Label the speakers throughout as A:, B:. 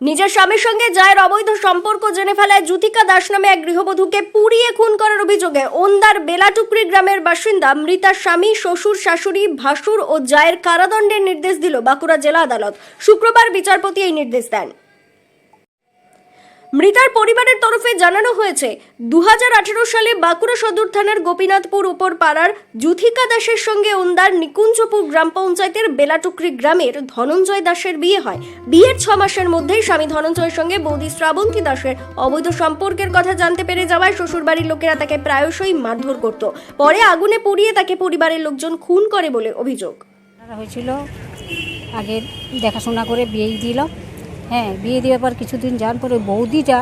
A: নিজের স্বামীর সঙ্গে জায়ের অবৈধ সম্পর্ক জেনে ফেলায় জ্যোতিকা দাস নামে এক গৃহবধূকে পুড়িয়ে খুন করার অভিযোগে ওন্দার বেলাটুকরি গ্রামের বাসিন্দা মৃতার স্বামী, শ্বশুর, শাশুড়ি, ভাসুর ও জায়ের কারাদণ্ডের নির্দেশ দিল বাঁকুড়া জেলা আদালত। শুক্রবার বিচারপতি এই নির্দেশ দেন। মৃতার পরিবারের তরফে জানানো হয়েছে দু সালে বাঁকুড়া সদর থানার গোপীনাথপুর উপর পাড়ার জুথিকা দাসের সঙ্গে ওন্দার নিকুঞ্জপুর গ্রাম পঞ্চায়েতের বেলাটুকরি গ্রামের ধনঞ্জয় দাসের বিয়ে হয়। বিয়ের ছ মাসের মধ্যেই স্বামী ধনঞ্জয়ের সঙ্গে বৌদি শ্রাবন্তী দাসের অবৈধ সম্পর্কের কথা জানতে পেরে যাওয়ায় শ্বশুরবাড়ির লোকেরা তাকে প্রায়শই মারধর করত। পরে আগুনে পুড়িয়ে তাকে পরিবারের লোকজন খুন করে বলে অভিযোগ।
B: হয়েছিল। আগে দেখাশোনা করে বিয়ে দিল। হ্যাঁ বিয়ে দেওয়ার পর কিছুদিন যাওয়ার পরে বৌদিটা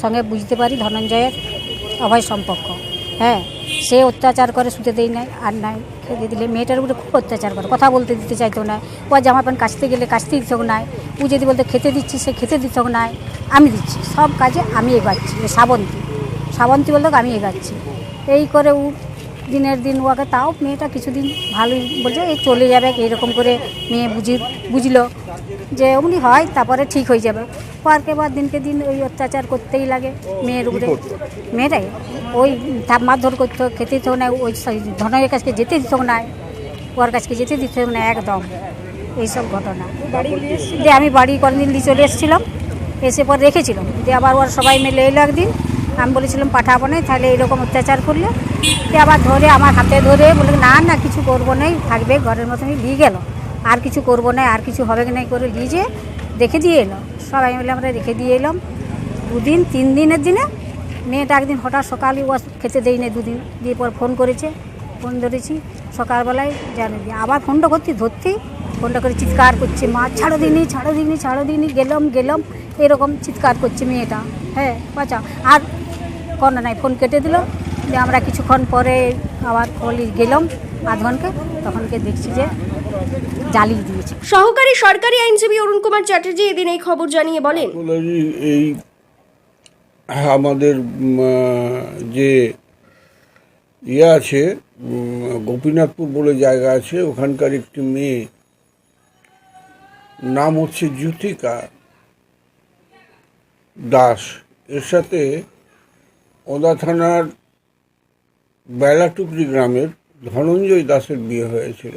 B: সঙ্গে বুঝতে পারি ধনঞ্জয়ের অভয় সম্পর্ক। হ্যাঁ সে অত্যাচার করে, শুতে দেই নাই, আর নাই, খেতে দিলে। মেয়েটার উপরে খুব অত্যাচার করে, কথা বলতে দিতে চাইতো না। ও জামা প্যান্ট কাচতে গেলে কাচতে দিত নাই ও যদি বলতে, খেতে দিচ্ছি, সে খেতে দিত নাই আমি দিচ্ছি, সব কাজে আমি এগাচ্ছি, এ শ্রাবন্তী শ্রাবন্তী বলতো, আমি এগাচ্ছি। এই করে ও দিনের দিন ওকে তাও মেয়েটা কিছুদিন ভালোই বলছে এই চলে যাবে এইরকম করে মেয়ে বুঝি বুঝলো যে অমনি হয় তারপরে ঠিক হয়ে যাবে। পরকে বার দিনকে দিন ওই অত্যাচার করতেই লাগে মেয়ের উপরে। মেয়েটাই ওই তাপ মারধর করতো খেতে দিত না ওই ধনের কাছকে যেতে দিত না ওর কাছকে যেতে দিত না একদম। এইসব ঘটনা। যে আমি বাড়ি কদিন দিয়ে চলে এসেছিলাম এসে পর রেখেছিলাম। দিয়ে আবার ওর সবাই মিলে এলো একদিন আমি বলেছিলাম পাঠাবো না তাহলে এরকম অত্যাচার করলে দিয়ে আবার ধরে আমার হাতে ধরে বলে না না, কিছু করব না থাকবে, ঘরের মতনই নিয়ে গেল। আর কিছু করব না, আর কিছু হবে কি নাই করে যে রেখে দিয়ে এলো। সবাই মিলে আমরা রেখে দিয়ে এলাম। দুদিন, তিন দিনের দিনে মেয়েটা একদিন হঠাৎ সকালে ও খেতে দেই না দুদিন। দিয়ে পর ফোন করেছে, ফোন ধরেছি, সকালবেলায় জানি দিয়ে আবার ফোনটা করতে, ধরতেই ফোনটা করে চিৎকার করছে, মা, ছাড়ো দিনি ছাড়ো দিনি ছাড়ো দিনি, গেলাম গেলাম। এরকম চিৎকার করছে মেয়েটা। হ্যাঁ বাঁচা আর কোনো নাই, ফোন কেটে দিল। দিয়ে আমরা কিছুক্ষণ পরে আবার বলি গেলাম আধ ঘণ্টা তখনকে দেখছি যে জ্বালিয়ে দিয়েছে।
A: সহকারী সরকারি আইনজীবী অরুণ কুমার চ্যাটার্জি এদিন এই খবর জানিয়ে বলেন।
C: বলি এই আমাদের যে ইয়ে আছে গোপীনাথপুর বলে জায়গা আছে ওখানকার একটি মেয়ে নাম হচ্ছে জ্যোতিকা দাস। এর সাথে ওদা থানার বেলাটুকরি গ্রামের ধনঞ্জয় দাসের বিয়ে হয়েছিল।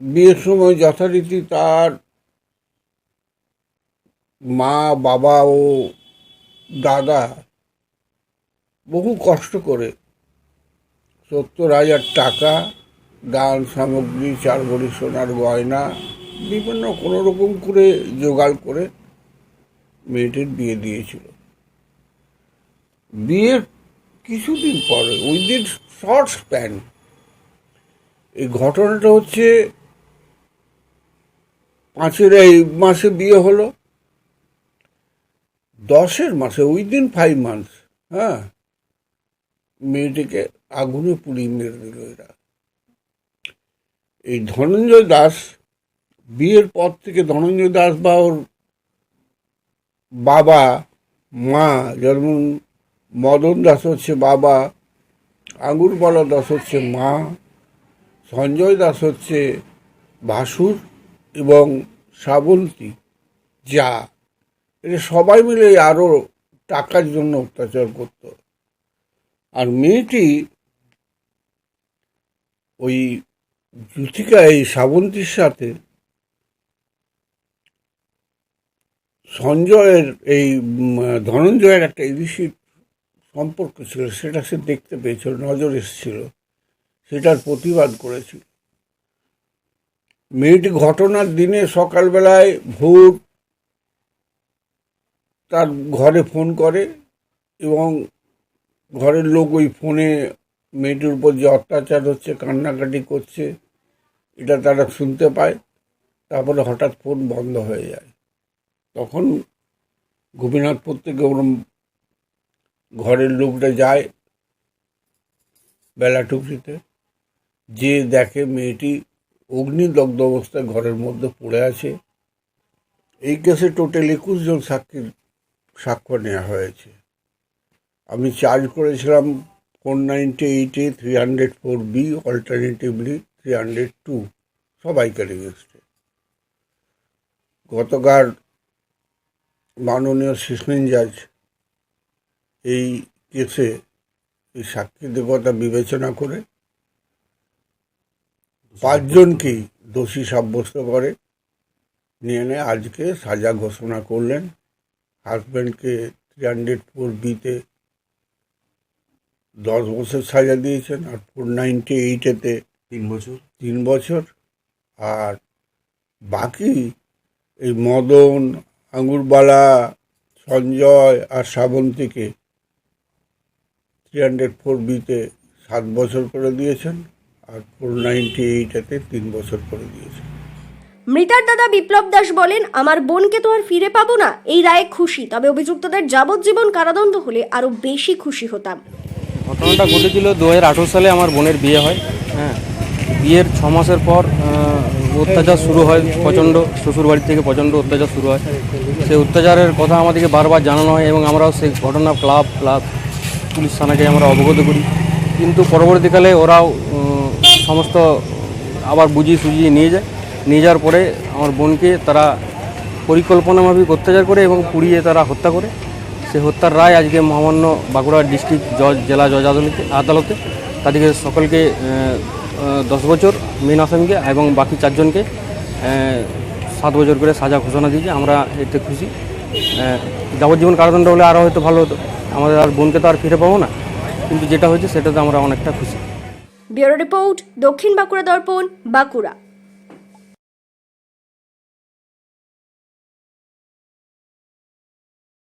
C: বিয়ের সময় যথারীতি তার মা, বাবা ও দাদা বহু কষ্ট করে সত্তর হাজার টাকা, দান সামগ্রী চার ভরি সোনার গয়না, বিভিন্ন কোনো রকম করে জোগাড় করে মেয়েটির বিয়ে দিয়েছিল। বিয়ের কিছুদিন পরে, উইদিন শর্ট স্প্যান এই ঘটনাটা হচ্ছে পাঁচের এই মাসে বিয়ে হলো। দশের মাসে, উইদিন ফাইভ মান্থস হ্যাঁ। মেয়েটিকে আগুনে পুড়িয়ে মেরে দিল এরা। এই ধনঞ্জয় দাস, বিয়ের পর থেকে ধনঞ্জয় দাস বা ওর বাবা, মা, যেমন মদন দাস হচ্ছে বাবা আঙুরবালা দাস হচ্ছে মা, সঞ্জয় দাস হচ্ছে ভাসুর এবং শ্রাবন্তী যা। এটা সবাই মিলে আরও টাকার জন্য অত্যাচার করত। আর মেয়েটি ওই জ্যোতিকা এই শ্রাবন্তীর সাথে সঞ্জয়ের, এই ধনঞ্জয়ের একটা ইলিশিট সম্পর্ক ছিল, সেটা সে দেখতে পেয়েছিল, নজর এসেছিল, সেটার প্রতিবাদ করেছিল। মেয়েটি ঘটনার দিনে সকালবেলায় ভোর তার ঘরে ফোন করে এবং ঘরের লোক ওই ফোনে মেয়েটির উপর যে অত্যাচার হচ্ছে, কান্নাকাটি করছে, এটা তারা শুনতে পায়, তারপরে হঠাৎ ফোন বন্ধ হয়ে যায়। তখন গোপীনাথপুর থেকে ওরম ঘরের লোকটা যায় বেলাটুকরিতে যে দেখে মেয়েটি অগ্নিদগ্ধ অবস্থায় ঘরের মধ্যে পড়ে আছে। এই কেসে টোটাল একুশ জন সাক্ষীর সাক্ষ্য নেওয়া হয়েছে। আমি চার্জ করেছিলাম ফোর নাইনটি এইটে three hundred four B alternatively three hundred two সবাইকার এগেনস্টে গতকাল মাননীয় সেশন জাজ এই কেসে এই সাক্ষীদের কথা বিবেচনা করে পাঁচজনকেই দোষী সাব্যস্ত করে নিয়ে এনে আজকে সাজা ঘোষণা করলেন। হাজব্যান্ডকে থ্রি হান্ড্রেড ফোর বিতে দশ বছর সাজা দিয়েছেন আর ফোর নাইনটি এইটেতে
D: তিন বছর।
C: তিন বছর। আর বাকি এই মদন আঙুরবালা সঞ্জয় আর শ্রাবন্তীকে থ্রি হান্ড্রেড ফোর বিতে সাত বছর করে দিয়েছেন আর ফোর নাইনটি এইটাতে তিন বছর করে দিয়েছেন।
A: মৃতার দাদা বিপ্লব দাস বলেন আমার বোনকে তো আর ফিরে পাবো না। এই রায়ে খুশি। তবে অভিযুক্তদের যাবজ্জীবন কারাদণ্ড হলে আরও বেশি খুশি হতাম।
E: ঘটনাটা ঘটেছিল দু হাজার আঠেরো সালে আমার বোনের বিয়ে হয়। হ্যাঁ বিয়ের ছ মাসের পর অত্যাচার শুরু হয় প্রচণ্ড। শ্বশুরবাড়ি থেকে প্রচণ্ড অত্যাচার শুরু হয়। সেই অত্যাচারের কথা আমাদেরকে বারবার জানানো হয় এবং আমরাও সেই ঘটনা ক্লাব ক্লাব পুলিশ থানাকে আমরা অবগত করি। কিন্তু পরবর্তীকালে ওরাও সমস্ত আবার বুঝিয়ে সুঝিয়ে নিয়ে যায়। নিয়ে যাওয়ার পরে আমার বোনকে তারা পরিকল্পনামাফিক অত্যাচার করে এবং পুড়িয়ে তারা হত্যা করে। সেই হত্যার রায় আজকে মহামান্য বাঁকুড়া ডিস্ট্রিক্ট জজ, জেলা জজ আদালতে আদালতে। তাদেরকে সকলকে দশ বছর মেন আসামিকে এবং বাকি চারজনকে সাত বছর করে সাজা ঘোষণা দিয়েছে। আমরা এতে খুশি। যাবজ্জীবন কারাদণ্ড হলে আরও হয়তো ভালো হতো। আমাদের আর বোনকে তো আর ফিরে পাবো না। কিন্তু যেটা হয়েছে সেটাতে আমরা অনেকটা খুশি।
A: ব্যুরো রিপোর্ট দক্ষিণ বাঁকুড়া দর্পণ, বাঁকুড়া।